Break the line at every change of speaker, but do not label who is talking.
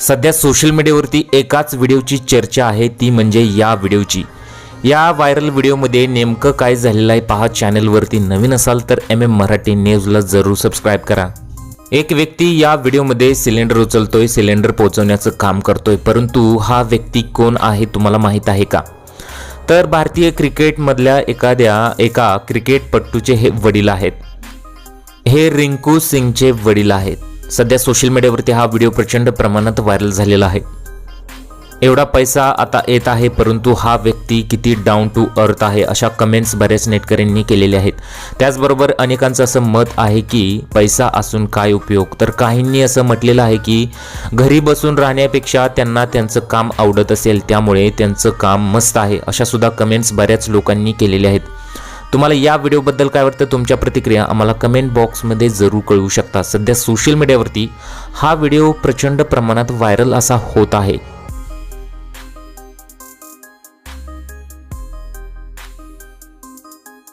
सध्या सोशल मीडियावरती एकाच व्हिडिओची चर्चा आहे ती म्हणजे या व्हिडिओची. या व्हायरल व्हिडिओमध्ये नेमकं काय झालेलं आहे पहा चॅनलवरती. नवीन असाल तर एम एम मराठी न्यूजला जरूर सबस्क्राईब करा. एक व्यक्ती या व्हिडिओमध्ये सिलेंडर उचलतोय सिलेंडर पोहोचवण्याचं काम करतोय परंतु हा व्यक्ती कोण आहे तुम्हाला माहीत आहे का? तर भारतीय क्रिकेटमधल्या एखाद्या एका क्रिकेटपट्टूचे हे वडील आहेत. हे रिंकू सिंगचे वडील आहेत. सध्या सोशल मीडियावरती हा व्हिडिओ प्रचंड प्रमाणात व्हायरल झालेला आहे. एवढा पैसा आता येत आहे परंतु हा व्यक्ती किती डाऊन टू अर्थ आहे अशा कमेंट्स बऱ्याच नेटकऱ्यांनी केलेल्या आहेत. त्याचबरोबर अनेकांचं असं मत आहे की पैसा असून काय उपयोग? तर काहींनी असं म्हटलेलं आहे की घरी बसून राहण्यापेक्षा त्यांना त्यांचं काम आवडत असेल त्यामुळे त्यांचं काम मस्त आहे अशा सुद्धा कमेंट्स बऱ्याच लोकांनी केलेल्या आहेत. तुम्हाला या व्हिडिओबद्दल काय वाटतं? तुमच्या प्रतिक्रिया आम्हाला कमेंट बॉक्समध्ये जरूर कळवू शकता. सध्या सोशल मीडियावरती हा व्हिडिओ प्रचंड प्रमाणात व्हायरल असा होत आहे.